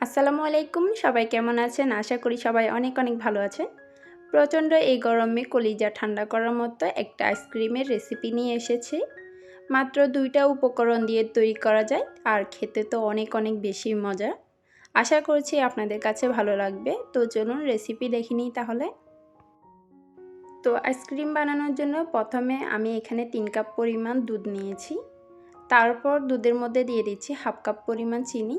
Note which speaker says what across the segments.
Speaker 1: আসসালামু আলাইকুম, সবাই কেমন আছেন? আশা করি সবাই অনেক অনেক ভালো আছেন। প্রচণ্ড এই গরমে কলিজা ঠান্ডা করার মতো একটা আইসক্রিমের রেসিপি নিয়ে এসেছি। মাত্র দুইটা উপকরণ দিয়ে তৈরি করা যায়, আর খেতে তো অনেক অনেক বেশি মজা। আশা করছি আপনাদের কাছে ভালো লাগবে। তো চলুন রেসিপি দেখে নিই তাহলে। তো আইসক্রিম বানানোর জন্য প্রথমে আমি এখানে তিন কাপ পরিমাণ দুধ নিয়েছি। তারপর দুধের মধ্যে দিয়ে দিচ্ছি হাফ কাপ পরিমাণ চিনি।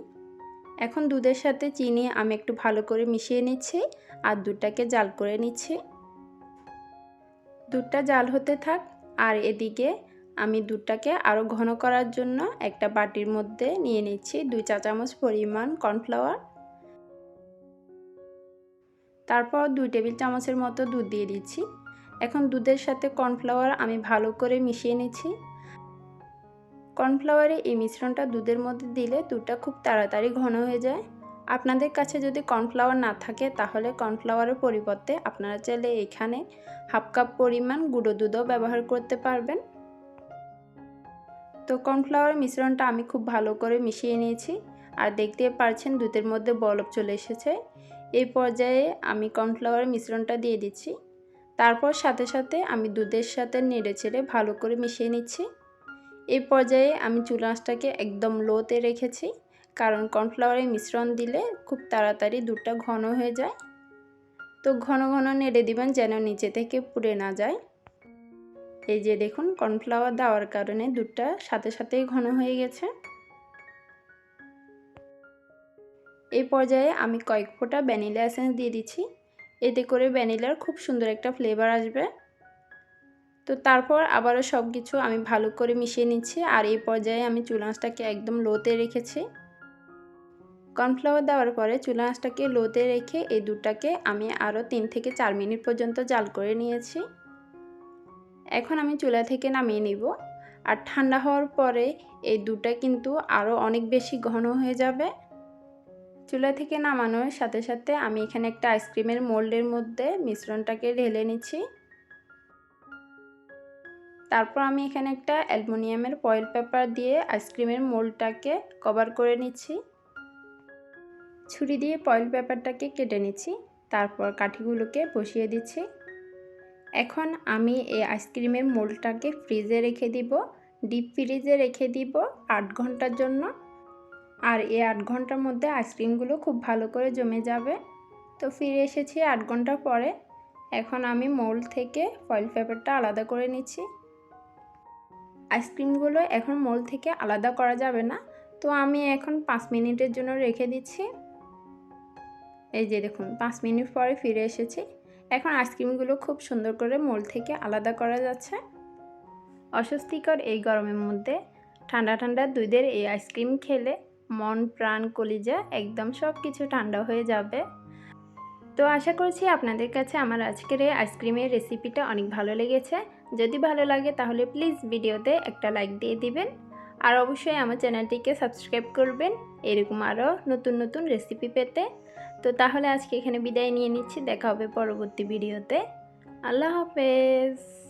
Speaker 1: এখন দুধের সাথে চিনি আমি একটু ভালো করে মিশিয়ে নিচ্ছি আর দুধটাকে জাল করে নিচ্ছি। দুধটা জাল হতে থাক আর এদিকে আমি দুধটাকে আরও ঘন করার জন্য একটা বাটির মধ্যে নিয়ে নিচ্ছি দুই চা চামচ পরিমাণ কর্নফ্লাওয়ার। তারপর দুই টেবিল চামচের মতো দুধ দিয়ে দিচ্ছি। এখন দুধের সাথে কর্নফ্লাওয়ার আমি ভালো করে মিশিয়ে নিচ্ছি। কর্নফ্লাওয়ারে এই মিশ্রণটা দুধের মধ্যে দিলে দুধটা খুব তাড়াতাড়ি ঘন হয়ে যায়। আপনাদের কাছে যদি কর্নফ্লাওয়ার না থাকে, তাহলে কর্নফ্লাওয়ারের পরিবর্তে আপনারা চাইলে এখানে হাফ কাপ পরিমাণ গুঁড়ো দুধও ব্যবহার করতে পারবেন। তো কর্নফ্লাওয়ার মিশ্রণটা আমি খুব ভালো করে মিশিয়ে নিয়েছি। আর দেখতে পারছেন দুধের মধ্যে বলব চলে এসেছে। এই পর্যায়ে আমি কর্নফ্লাওয়ারের মিশ্রণটা দিয়ে দিচ্ছি। তারপর সাথে সাথে আমি দুধের সাথে নেড়ে ছেড়ে ভালো করে মিশিয়ে নিচ্ছি। এই পর্যায়ে আমি চুলাঁচটাকে একদম লোতে রেখেছি, কারণ কর্নফ্লাওয়ারের মিশ্রণ দিলে খুব তাড়াতাড়ি দুধটা ঘন হয়ে যায়। তো ঘন ঘন নেড়ে দিবেন যেন নিচে থেকে পুড়ে না যায়। এই যে দেখুন কর্নফ্লাওয়ার দেওয়ার কারণে দুধটা সাথে সাথেই ঘন হয়ে গেছে। এই পর্যায়ে আমি কয়েক ফোঁটা ভ্যানিলা এসেন্স দিয়ে দিচ্ছি। এতে করে ভ্যানিলার খুব সুন্দর একটা ফ্লেভার আসবে। তো তারপর আবারও সব কিছু আমি ভালো করে মিশিয়ে নিচ্ছি আর এই পর্যায়ে আমি চুলা আঁচটাকে একদম লোতে রেখেছি। কর্নফ্লাওয়ার দেওয়ার পরে চুলা আঁচটাকে লোতে রেখে এই দুধটাকে আমি আরও তিন থেকে চার মিনিট পর্যন্ত জাল করে নিয়েছি। এখন আমি চুলা থেকে নামিয়ে নিব আর ঠান্ডা হওয়ার পরে এই দুধটা কিন্তু আরও অনেক বেশি ঘন হয়ে যাবে। চুলা থেকে নামানোর সাথে সাথে আমি এখানে একটা আইসক্রিমের মোল্ডের মধ্যে মিশ্রণটাকে ঢেলে নিচ্ছি। তারপর আমি এখানে একটা অ্যালুমিনিয়ামের ফয়েল পেপার দিয়ে আইসক্রিমের মোলটাকে কভার করে নিচ্ছি। ছুরি দিয়ে ফয়েল পেপারটাকে কেটে নিচ্ছি, তারপর কাঠিগুলোকে বসিয়ে দিচ্ছি। এখন আমি এই আইসক্রিমের মোলটাকে ফ্রিজে রেখে দিব ডিপ ফ্রিজে রেখে দিব আট ঘণ্টার জন্য। আর এই আট ঘণ্টার মধ্যে আইসক্রিমগুলো খুব ভালো করে জমে যাবে। তো ফিরে এসেছি আট ঘণ্টা পরে। এখন আমি মোল থেকে ফয়েল পেপারটা আলাদা করে নিচ্ছি। আইসক্রিমগুলো এখন মোল থেকে আলাদা করা যাবে না। তো আমি এখন পাঁচ মিনিটের জন্য রেখে দিচ্ছি। এই যে দেখুন, পাঁচ মিনিট পরে ফিরে এসেছি। এখন আইসক্রিমগুলো খুব সুন্দর করে মোল থেকে আলাদা করা যাচ্ছে। অস্বস্তিকর এই গরমের মধ্যে ঠান্ডা ঠান্ডা দুধের এই আইসক্রিম খেলে মন, প্রাণ, কলিজা একদম সব কিছু ঠান্ডা হয়ে যাবে। তো আশা করছি আপনাদের কাছে আমার আজকের এই আইসক্রিমের রেসিপিটা অনেক ভালো লেগেছে। যদি ভালো লাগে তাহলে প্লিজ ভিডিওতে একটা লাইক দিয়ে দিবেন। আর অবশ্যই আমার চ্যানেলটিকে সাবস্ক্রাইব করবেন, এরকম আরও নতুন নতুন রেসিপি পেতে। তো তাহলে আজকে এখানে বিদায় নিয়ে নিচ্ছি, দেখা হবে পরবর্তী ভিডিওতে। আল্লাহ হাফেজ।